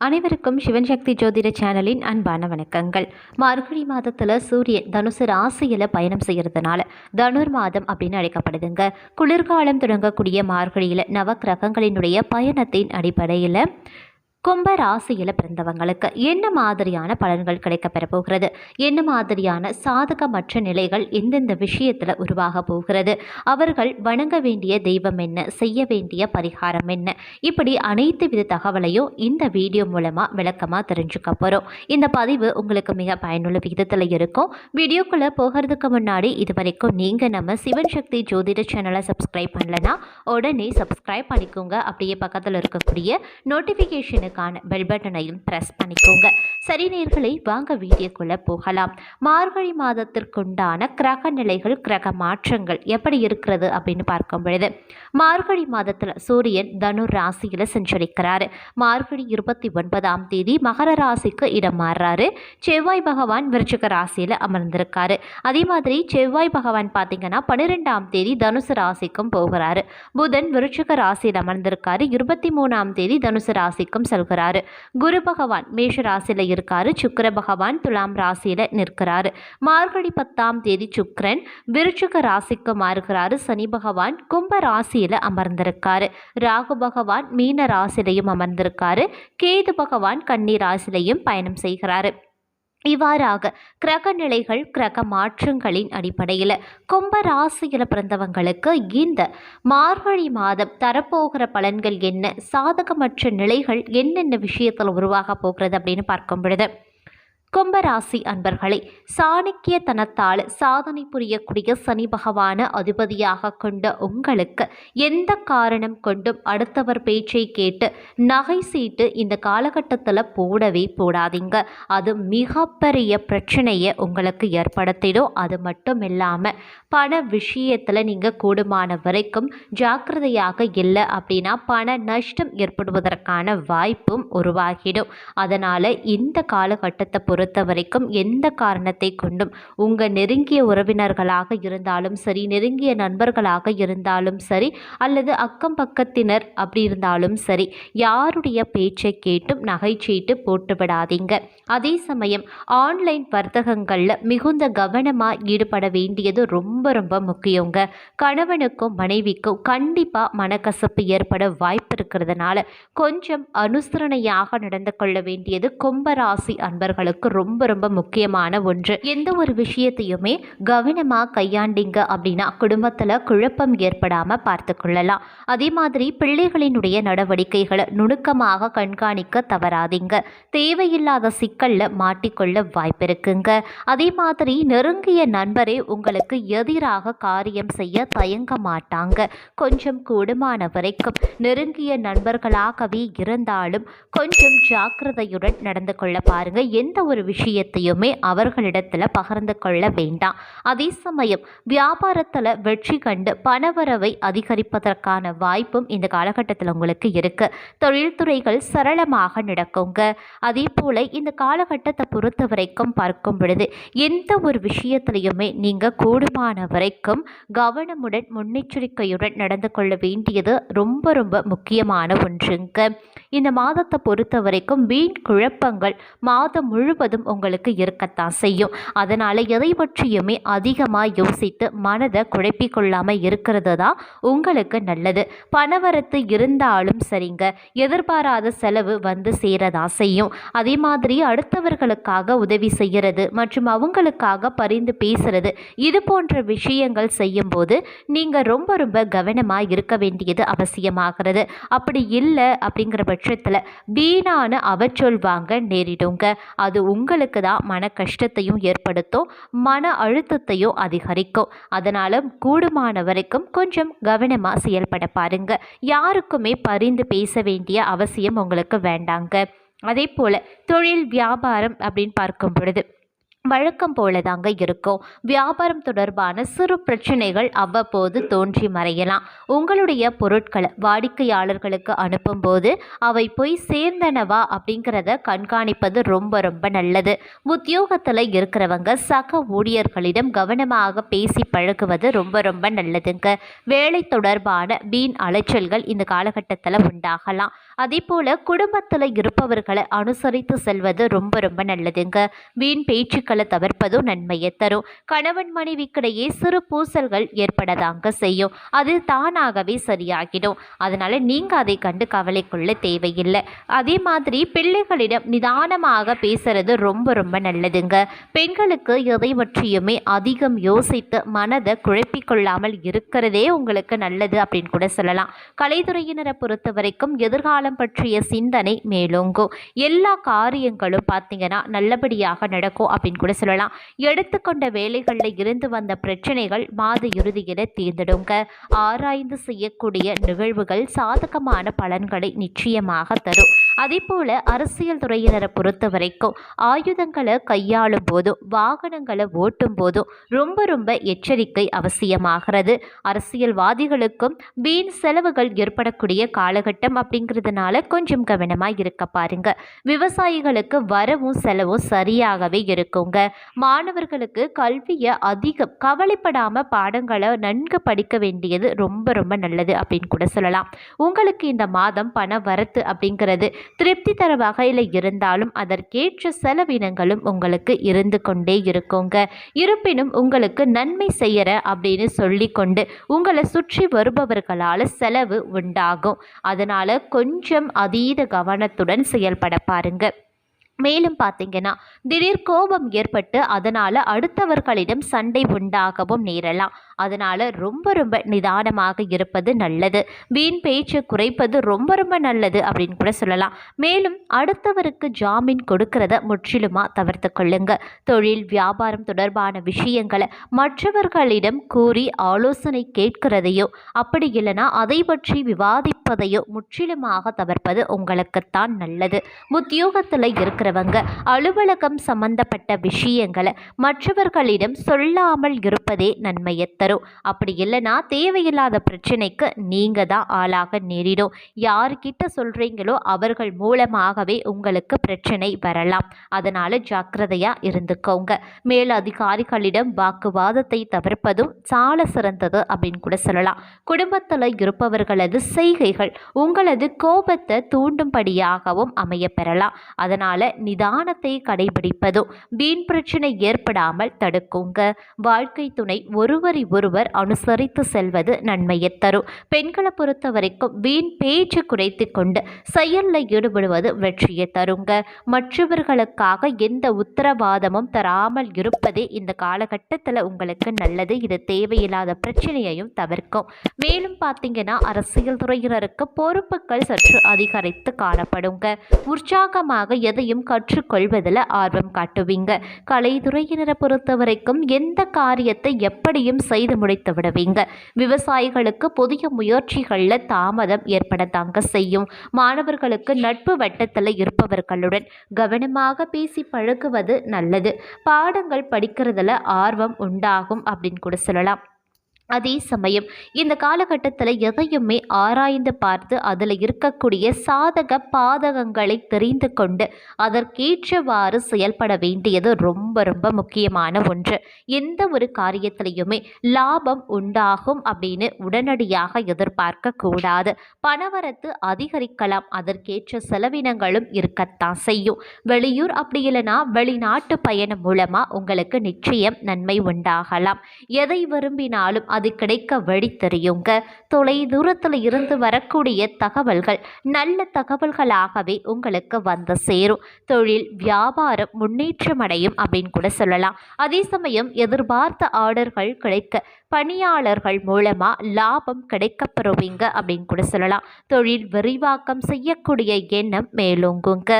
அனைவருக்கும் சிவன் சக்தி ஜோதிட சேனலின் அன்பான வணக்கங்கள். மார்கழி மாதத்தில் சூரியன் தனுசு ராசியில் பயணம் செய்கிறதுனால தனுர் மாதம் அப்படின்னு அழைக்கப்படுதுங்க. குளிர்காலம் தொடங்கக்கூடிய மார்கழியில் நவக்கிரகங்களினுடைய பயணத்தின் அடிப்படையில் கும்ப ராசியில் பிறந்தவங்களுக்கு என்ன மாதிரியான பலன்கள் கிடைக்கப்பெற போகிறது? என்ன மாதிரியான சாதகமற்ற நிலைகள் எந்தெந்த விஷயத்தில் உருவாக போகிறது? அவர்கள் வணங்க வேண்டிய தெய்வம் என்ன? செய்ய வேண்டிய பரிகாரம் என்ன? இப்படி அனைத்து வித தகவலையும் இந்த வீடியோ மூலமாக விளக்கமாக தெரிஞ்சுக்க போகிறோம் இந்த பதிவு உங்களுக்கு மிக பயனுள்ள விதத்தில் இருக்கும். வீடியோக்குள்ளே போகிறதுக்கு முன்னாடி இது வரைக்கும் நீங்கள் நம்ம சிவன் சக்தி ஜோதிட சேனலை சப்ஸ்கிரைப் பண்ணலன்னா உடனே சப்ஸ்கிரைப் பண்ணிக்கோங்க. அப்படியே பக்கத்தில் இருக்கக்கூடிய நோட்டிஃபிகேஷனுக்கு நோட்டிஃபிகேஷனுக்கான பெல் பட்டனையும் ப்ரெஸ் பண்ணிக்கோங்க. சரி நேர்களை வாங்க வீடியோக்குள்ளே போகலாம். மார்கழி மாதத்திற்குண்டான கிரக நிலைகள் கிரக மாற்றங்கள் எப்படி இருக்கிறது அப்படின்னு பார்க்கும் பொழுது மார்கழி மாதத்தில் சூரியன் தனு ராசியில் சஞ்சரிக்கிறாரு மார்கழி இருபத்தி ஒன்பதாம் தேதி மகர ராசிக்கு இடம் மாறுறாரு. செவ்வாய் பகவான் விருச்சிக ராசியில் அமர்ந்திருக்காரு. அதே மாதிரி செவ்வாய் பகவான் பார்த்தீங்கன்னா பன்னிரெண்டாம் தேதி தனுசு ராசிக்கும் போகிறாரு. புதன் விருச்சிக ராசியில் அமர்ந்திருக்காரு. இருபத்தி மூணாம் தேதி தனுசு ராசிக்கும் செல்கிறாரு குரு பகவான் மேஷ ராசியில் இருக்காரு. சுக்கர பகவான் துலாம் ராசியில் நிற்கிறாரு. மார்கழி பத்தாம் தேதி சுக்கரன் விருச்சிக ராசிக்கு மாறுகிறாரு. சனி பகவான் கும்ப ராசியில் அமர்ந்திருக்காரு. ராகு பகவான் மீன ராசிலையும் அமர்ந்திருக்காரு. கேது பகவான் கன்னி ராசிலையும் பயணம் செய்கிறாரு. இவ்வாறாக கிரக நிலைகள் கிரக மாற்றங்களின் அடிப்படையில் கும்ப ராசியில் பிறந்தவங்களுக்கு இந்த மார்கழி மாதம் தரப்போகிற பலன்கள் என்ன சாதகமற்ற நிலைகள் என்னென்ன விஷயத்தில் உருவாக போகிறது அப்படின்னு பார்க்கும் பொழுது கும்பராசி அன்பர்களை சாணக்கியத்தனத்தால் சாதனை புரியக்கூடிய சனி பகவான அதிபதியாக கொண்ட உங்களுக்கு எந்த காரணம் கொண்டும் அடுத்தவர் பேச்சை கேட்டு நகை சீட்டு இந்த காலகட்டத்தில் போடவே போடாதீங்க. அது மிகப்பெரிய பிரச்சனையை உங்களுக்கு ஏற்படுத்திடும். அது மட்டும் இல்லாமல் பண விஷயத்தில் நீங்கள் கூடுமான வரைக்கும் ஜாக்கிரதையாக இல்லை அப்படின்னா பண நஷ்டம் ஏற்படுவதற்கான வாய்ப்பும் உருவாகிடும். அதனால் இந்த காலகட்டத்தை பொறுத்த வரைக்கும் எந்த காரணத்தை கொண்டும் உங்கள் நெருங்கிய உறவினர்களாக இருந்தாலும் சரி நெருங்கிய நண்பர்களாக இருந்தாலும் சரி அல்லது அக்கம் பக்கத்தினர் அப்படி இருந்தாலும் சரி யாருடைய பேச்சை கேட்டும் நகைச்சீட்டு போட்டு விடாதீங்க அதே சமயம் ஆன்லைன் வர்த்தகங்களில் மிகுந்த கவனமாக ஈடுபட வேண்டியது ரொம்ப ரொம்ப முக்கியங்க. கணவனுக்கும் மனைவிக்கும் கண்டிப்பாக மனக்கசப்பு ஏற்பட வாய்ப்பு இருக்கிறதுனால கொஞ்சம் அனுசரணையாக நடந்து கொள்ள வேண்டியது கும்பராசி அன்பர்களுக்கு ரொம்ப ரொம்ப முக்கியமான ஒன்று. எந்த ஒரு விஷயத்தையுமே கவனமாக கையாண்டிங்க அப்படின்னா குடும்பத்தில் குழப்பம் ஏற்படாமல் பார்த்து கொள்ளலாம். அதே மாதிரி பிள்ளைகளினுடைய நடவடிக்கைகளை நுணுக்கமாக கண்காணிக்க தவறாதீங்க. தேவையில்லாத சிக்கலில் மாட்டிக்கொள்ள வாய்ப்பு இருக்குங்க. அதே மாதிரி நெருங்கிய நண்பரே உங்களுக்கு எதிராக காரியம் செய்ய தயங்க மாட்டாங்க. கொஞ்சம் கூடுமான வரைக்கும் நெருங்கிய நண்பர்களாகவே இருந்தாலும் கொஞ்சம் ஜாக்கிரதையுடன் நடந்து கொள்ள பாருங்க. எந்த ஒரு விஷயத்தையுமே அவர்களிடத்தில் பகிர்ந்து கொள்ள வேண்டாம். அதே சமயம் வியாபாரத்தில் வெற்றி கண்டு பணவரவை அதிகரிப்பதற்கான வாய்ப்பும் இந்த காலகட்டத்தில் உங்களுக்கு இருக்கு. தொழில்துறைகள் சரளமாக நடக்குங்க. அதே போல இந்த காலகட்டத்தை பொறுத்த வரைக்கும் பார்க்கும் பொழுது எந்த ஒரு விஷயத்திலையுமே நீங்கள் கூடுமான வரைக்கும் கவனமுடன் முன்னெச்சரிக்கையுடன் நடந்து கொள்ள வேண்டியது ரொம்ப ரொம்ப முக்கியமான ஒன்றுங்க. இந்த மாதத்தை பொறுத்த வரைக்கும் வீண் குழப்பங்கள் மாதம் முழுவதும் உங்களுக்கு இருக்கத்தான் செய்யும். அதனால் எதை பற்றியுமே அதிகமாக யோசித்து மனதை குழப்பிக்கொள்ளாமல் இருக்கிறது தான் உங்களுக்கு நல்லது. பணவரத்து இருந்தாலும் சரிங்க. எதிர்பாராத செலவு வந்து சேரதான் செய்யும். அதே மாதிரி அடுத்தவர்களுக்காக உதவி செய்கிறது மற்றும் அவங்களுக்காக பரிந்து பேசுறது இது போன்ற விஷயங்கள் செய்யும்போது நீங்கள் ரொம்ப ரொம்ப கவனமாக இருக்க வேண்டியது அவசியமாகிறது. அப்படி இல்லை அப்படிங்கிற பட்சத்தில் வீணான அவச்சொல் வாங்க நேரிடுங்க. அது உங்களுக்கு தான் மன கஷ்டத்தையும் ஏற்படுத்தும் மன அழுத்தத்தையும் அதிகரிக்கும். அதனால் கூடுமான வரைக்கும் கொஞ்சம் கவனமாக செயல்பட பாருங்க. யாருக்குமே பரிந்து பேச வேண்டிய அவசியம் உங்களுக்கு வேண்டாங்க. அதே போல் தொழில் வியாபாரம் அப்படின்னு பார்க்கும் பொழுது வழக்கம் போல தாங்க இருக்கும். வியாபாரம் தொடர்பான சிறு பிரச்சனைகள் அவ்வப்போது தோன்றி மறையலாம். உங்களுடைய பொருட்களை வாடிக்கையாளர்களுக்கு அனுப்பும்போது அவை போய் சேர்ந்தனவா அப்படிங்கிறத கண்காணிப்பது ரொம்ப ரொம்ப நல்லது. உத்தியோகத்தில் இருக்கிறவங்க சக ஊழியர்களிடம் கவனமாக பேசி பழகுவது ரொம்ப ரொம்ப நல்லதுங்க. வேலை தொடர்பான வீண் அலைச்சல்கள் இந்த காலகட்டத்தில் உண்டாகலாம். அதே போல் குடும்பத்தில் இருப்பவர்களை அனுசரித்து செல்வது ரொம்ப ரொம்ப நல்லதுங்க. வீண் பேச்சுக்கள் தவிர்ப்பதும் நன்மையை தரும். கணவன் மனைவிக்கிடையே சிறு பூசல்கள் ஏற்படதாங்க செய்யும். அது தானாகவே சரியாகிடும். அதனால நீங்க அதை கண்டு கவலை கொள்ள தேவையில்லை. அதே மாதிரி பிள்ளைகளிடம் நிதானமாக பேசுறது ரொம்ப ரொம்ப நல்லதுங்க. பெண்களுக்கு எதை பற்றியுமே அதிகம் யோசித்து மனதை குழப்பிக்கொள்ளாமல் இருக்கிறதே உங்களுக்கு நல்லது அப்படின்னு கூட சொல்லலாம். கலைத்துறையினரை பொறுத்த வரைக்கும் எதிர்காலம் பற்றிய சிந்தனை மேலோங்கும். எல்லா காரியங்களும் பார்த்தீங்கன்னா நல்லபடியாக நடக்கும் அப்படின்னு கூட சொல்லலாம். எடுத்துக்கொண்ட வேலைகளில் இருந்து வந்த பிரச்சனைகள் மாத இறுதியில தீர்ந்துடுங்க. ஆராய்ந்து செய்யக்கூடிய நிகழ்வுகள் சாதகமான பலன்களை நிச்சயமாக தரும். அதே போல அரசியல் துறையினரை பொறுத்த வரைக்கும் ஆயுதங்களை கையாளும் போதும் வாகனங்களை ஓட்டும் போதும் ரொம்ப ரொம்ப எச்சரிக்கை அவசியமாகிறது. அரசியல்வாதிகளுக்கும் வீண் செலவுகள் ஏற்படக்கூடிய காலகட்டம் அப்படிங்கிறதுனால கொஞ்சம் கவனமாக இருக்க பாருங்க. விவசாயிகளுக்கு வரவும் செலவும் சரியாகவே இருக்குங்க. மாணவர்களுக்கு கல்வியை அதிகம் கவலைப்படாமல் பாடங்களை நன்கு படிக்க வேண்டியது ரொம்ப ரொம்ப நல்லது அப்படின்னு கூட சொல்லலாம். உங்களுக்கு இந்த மாதம் பண வரத்து அப்படிங்கிறது திருப்தி தர வகையில் இருந்தாலும் அதற்கேற்ற செலவினங்களும் உங்களுக்கு இருந்து கொண்டே இருக்குங்க. இருப்பினும் உங்களுக்கு நன்மை செய்கிற அப்படின்னு சொல்லி கொண்டு உங்களை சுற்றி வருபவர்களால் செலவு உண்டாகும். அதனால் கொஞ்சம் அதீத கவனத்துடன் செயல்பட பாருங்கள் மேலும் பார்த்தீங்கன்னா திடீர் கோபம் ஏற்பட்டு அதனால் அடுத்தவர்களிடம் சண்டை உண்டாகவும் நேரலாம். அதனால் ரொம்ப ரொம்ப நிதானமாக இருப்பது நல்லது. வீண் பேச்சு குறைப்பது ரொம்ப ரொம்ப நல்லது அப்படின்னு கூட சொல்லலாம். மேலும் அடுத்தவருக்கு ஜாமீன் கொடுக்கறத முற்றிலுமாக தவிர்த்து கொள்ளுங்க. தொழில் வியாபாரம் தொடர்பான விஷயங்களை மற்றவர்களிடம் கூறி ஆலோசனை கேட்கிறதையோ அப்படி இல்லைனா அதை பற்றி விவாதிப்பதையோ முற்றிலுமாக தவிர்ப்பது உங்களுக்குத்தான் நல்லது. உத்தியோகத்தில் இருக்கிறவங்க அலுவலகம் சம்பந்தப்பட்ட விஷயங்களை மற்றவர்களிடம் சொல்லாமல் இருப்பதே நன்மையை தரும். அப்படி இல்லைன்னா தேவையில்லாத பிரச்சனைக்கு நீங்கள் தான் ஆளாக நேரிடும். யாருக்கிட்ட சொல்கிறீங்களோ அவர்கள் மூலமாகவே உங்களுக்கு பிரச்சனை வரலாம். அதனால் ஜாக்கிரதையாக இருந்துக்கோங்க. மேல் அதிகாரிகளிடம் வாக்குவாதத்தை தவிர்ப்பதும் சால சிறந்தது அப்படின்னு கூட சொல்லலாம். குடும்பத்தில் இருப்பவர்களது செய்கைகள் உங்களது கோபத்தை தூண்டும்படியாகவும் அமைய பெறலாம். அதனால் நிதானத்தை கடைபிடிப்பதும் வீண் பிரச்சனை ஏற்படாமல் தடுக்குங்க. வாழ்க்கை துணை ஒருவரி ஒருவர் அனுசரித்து செல்வது நன்மையை தரும். பெண்களை பொறுத்த வரைக்கும் வீண் பேச்சு குறைத்து கொண்டு செயலில் ஈடுபடுவது வெற்றியை தருங்க. மற்றவர்களுக்காக எந்த உத்தரவாதமும் தராமல் இருப்பதே இந்த காலகட்டத்தில் உங்களுக்கு நல்லது. இது தேவையில்லாத பிரச்சனையையும் தவிர்க்கும். மேலும் பார்த்தீங்கன்னா அரசியல் துறையினருக்கு பொறுப்புகள் சற்று அதிகரித்து காணப்படுங்க. உற்சாகமாக எதையும் கற்றுக்கொள்வதில் ஆர்வம் காட்டுவீங்க. கலைத்துறையினரை பொறுத்த வரைக்கும் எந்த காரியத்தை எப்படியும் செய்து செய்து முடித்து விடுவீங்க. விவசாயிகளுக்கு புதிய முயற்சிகளில் தாமதம் ஏற்பட தாங்க செய்யும். மாணவர்களுக்கு நட்பு வட்டத்தில் இருப்பவர்களுடன் கவனமாக பேசி பழகுவது நல்லது. பாடங்கள் படிக்கிறதுல ஆர்வம் உண்டாகும் அப்படின்னு கூட சொல்லலாம். அதே சமயம் இந்த காலகட்டத்தில் எதையுமே ஆராய்ந்து பார்த்து அதில் இருக்கக்கூடிய சாதக பாதகங்களை தெரிந்து கொண்டு அதற்கேற்றவாறு செயல்பட வேண்டியது ரொம்ப ரொம்ப முக்கியமான ஒன்று. எந்த ஒரு காரியத்திலையுமே லாபம் உண்டாகும் அப்படின்னு உடனடியாக எதிர்பார்க்க கூடாது. பணவரத்து அதிகரிக்கலாம் அதற்கேற்ற செலவினங்களும் இருக்கத்தான் செய்யும். வெளியூர் அப்படி இல்லைனா வெளிநாட்டு பயணம் மூலமாக உங்களுக்கு நிச்சயம் நன்மை உண்டாகலாம். எதை விரும்பினாலும் அது கிடைக்க வழி தெரியுங்க. தொலை தூரத்தில் இருந்து வரக்கூடிய தகவல்கள் நல்ல தகவல்களாகவே உங்களுக்கு வந்து சேரும். தொழில் வியாபாரம் முன்னேற்றம் அடையும் அப்படின்னு கூட சொல்லலாம். அதே சமயம் எதிர்பார்த்த ஆர்டர்கள் கிடைக்க பணியாளர்கள் மூலமாக லாபம் கிடைக்கப்பெறுவீங்க அப்படின்னு கூட சொல்லலாம். தொழில் விரிவாக்கம் செய்யக்கூடிய எண்ணம் மேலோங்குங்க.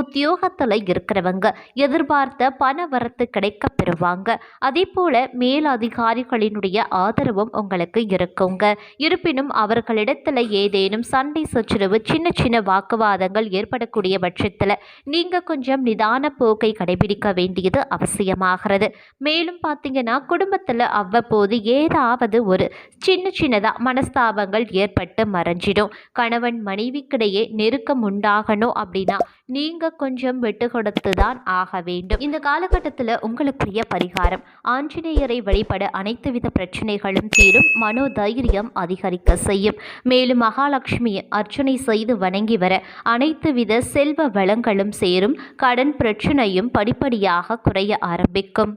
உத்தியோகத்தில் இருக்கிறவங்க எதிர்பார்த்த பண வரத்து கிடைக்கப்பெறுவாங்க. அதே போல் மேலதிகாரிகளினுடைய ஆதரவு ஆதரவும் உங்களுக்கு இருக்குங்க. இருப்பினும் அவர்களிடத்துல ஏதேனும் சண்டை சச்சரவு சின்ன சின்ன வாக்குவாதங்கள் ஏற்படக்கூடிய பட்சத்தில் நீங்கள் கொஞ்சம் நிதான போக்கை கடைபிடிக்க வேண்டியது அவசியமாகிறது. மேலும் பார்த்தீங்கன்னா குடும்பத்தில் அவ்வப்போது ஏதாவது ஒரு சின்ன சின்னதாக மனஸ்தாபங்கள் ஏற்பட்டு மறைஞ்சிடும். கணவன் மனைவிக்கிடையே நெருக்கம் உண்டாகணும் அப்படின்னா நீங்கள் கொஞ்சம் விட்டு கொடுத்து தான் ஆக வேண்டும். இந்த காலகட்டத்தில் உங்களுக்குரிய பரிகாரம் ஆஞ்சநேயரை வழிபட அனைத்து வித பிரச்சனைகள் பிரச்சனைகளும் தீரும் மனோதைரியம் அதிகரிக்க செய்யும். மேலும் மகாலட்சுமியை அர்ச்சனை செய்து வணங்கி வர அனைத்து வித செல்வ வளங்களும் சேரும். கடன் பிரச்சனையும் படிப்படியாக குறைய ஆரம்பிக்கும்.